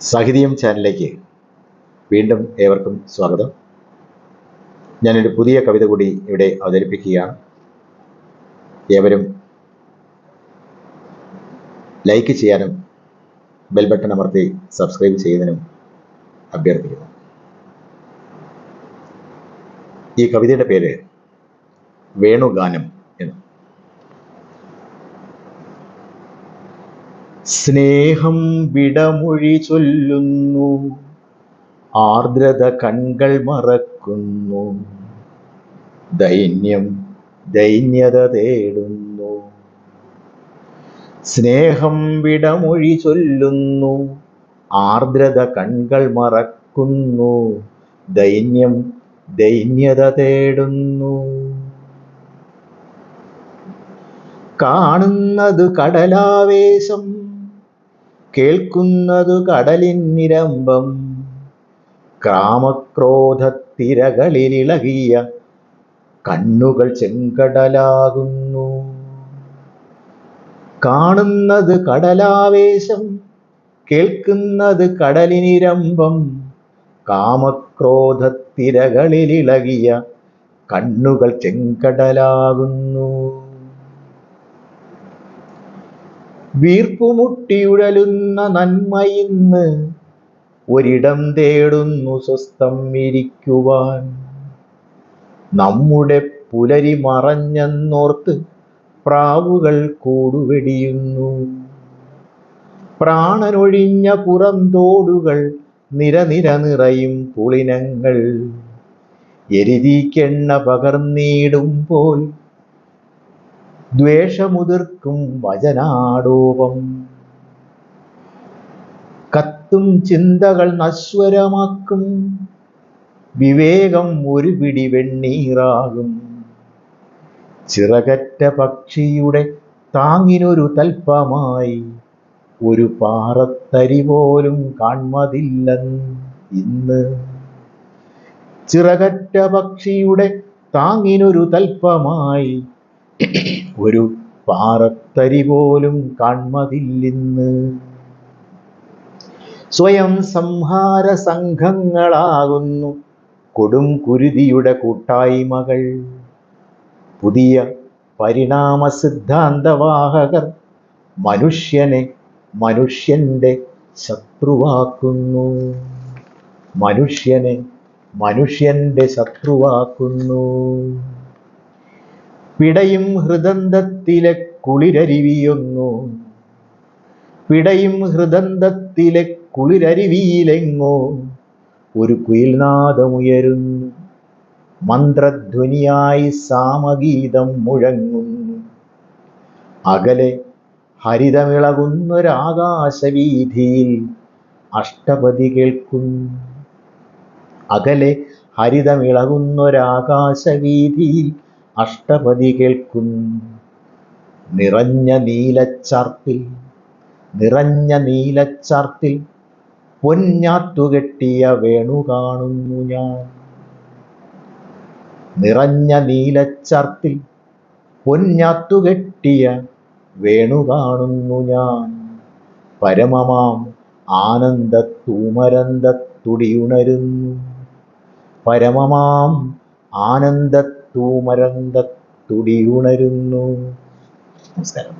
സാഹിത്യം ചാനലിലേക്ക് വീണ്ടും ഏവർക്കും സ്വാഗതം. ഞാനൊരു പുതിയ കവിത കൂടി ഇവിടെ അവതരിപ്പിക്കുകയാണ്. ഏവരും ലൈക്ക് ചെയ്യാനും ബെൽ ബട്ടൺ അമർത്തി സബ്സ്ക്രൈബ് ചെയ്യുന്നതിനും അഭ്യർത്ഥിക്കുന്നു. ഈ കവിതയുടെ പേര് വേണുഗാനം എന്ന്. സ്നേഹം വിടമൊഴി ചൊല്ലുന്നു. ആർദ്രത കൺകൾ മറക്കുന്നു. ദൈന്യം ദൈന്യത തേടുന്നു. സ്നേഹം വിടമൊഴി ചൊല്ലുന്നു. ആർദ്രത കൺകൾ മറക്കുന്നു. ദൈന്യം ദൈന്യത തേടുന്നു. കാണുന്നത് കടലാവേശം കേൾക്കുന്നതു കടലിൻ നിരമ്പം. ക്രാമക്രോധത്തിരകളിലിളകിയ കണ്ണുകൾ ചെങ്കടലാകുന്നു. കാണുന്നത് കടലാവേശം കേൾക്കുന്നത് കടലിനിരമ്പം കാമക്രോധത്തിരകളിലിളകിയ കണ്ണുകൾ ചെങ്കടലാകുന്നു. വീർപ്പുമുട്ടിയുഴലുന്ന നന്മയിന്ന് ഒരിടം തേടുന്നു സ്വസ്ഥം ഇരിക്കുവാൻ. നമ്മുടെ പുലരി മറഞ്ഞെന്നോർത്ത് പ്രാവുകൾ കൂടുവെടിയുന്നു. പ്രാണനൊഴിഞ്ഞ പുറന്തോടുകൾ നിരനിര നിറയും പുളിനങ്ങൾ എരുതിക്കെണ്ണ പകർന്നിടുമ്പോൾ ദ്വേഷമുതിർക്കും വചനാടോപം. കത്തും ചിന്തകൾ നശ്വരമാക്കും. വിവേകം ഒരു പിടി വെണ്ണീറാകും. ചിറകറ്റ പക്ഷിയുടെ താങ്ങിനൊരു തൽപ്പമായി ഒരു പാറത്തരി പോലും കാൺമതില്ലെന്ന് ഇന്ന്. ചിറകറ്റ പക്ഷിയുടെ താങ്ങിനൊരു തൽപ്പമായി ഒരു പാറത്തരി പോലും കാൺമതില്ലിന്ന് സ്വയം സംഹാര സംഘങ്ങളാകുന്നു കൊടും കുരുതിയുടെ കൂട്ടായ്മകൾ. പുതിയ പരിണാമ സിദ്ധാന്തവാഹകർ മനുഷ്യനെ മനുഷ്യന്റെ ശത്രുവാക്കുന്നു. മനുഷ്യനെ മനുഷ്യന്റെ ശത്രുവാക്കുന്നു. പിടയും ഹൃദന്തത്തിലെ കുളിരരുവിയൊന്നു. പിടയും ഹൃദന്തത്തിലെ കുളിരരുവിയിലെങ്ങോ ഒരു കുയിൽനാദമുയരുന്നു. മന്ത്രധ്വനിയായി സാമഗീതം മുഴങ്ങുന്നു. അകലെ ഹരിതമിളകുന്നൊരാകാശവീതിയിൽ അഷ്ടപതി കേൾക്കുന്നു. അകലെ ഹരിതമിളകുന്നൊരാകാശവീതിയിൽ അഷ്ടപതി കേൾക്കുന്നു നിറഞ്ഞ നീലച്ചാർത്തിൽ നിറഞ്ഞ നീലച്ചാർത്തിൽ പൊന്നാത്തുകെട്ടിയ വേണു കാണുന്നു ഞാൻ. നിറഞ്ഞ നീലച്ചാർത്തിൽ പൊന്നാത്തുകെട്ടിയ വേണു കാണുന്നു ഞാൻ. പരമമാം ആനന്ദ ആനന്ദത്തൂമരന്തത്തുടിയുണരുന്നു പരമമാം ആനന്ദത്തൂമരന്തത്തുടിയുണരുന്നു നമസ്കാരം.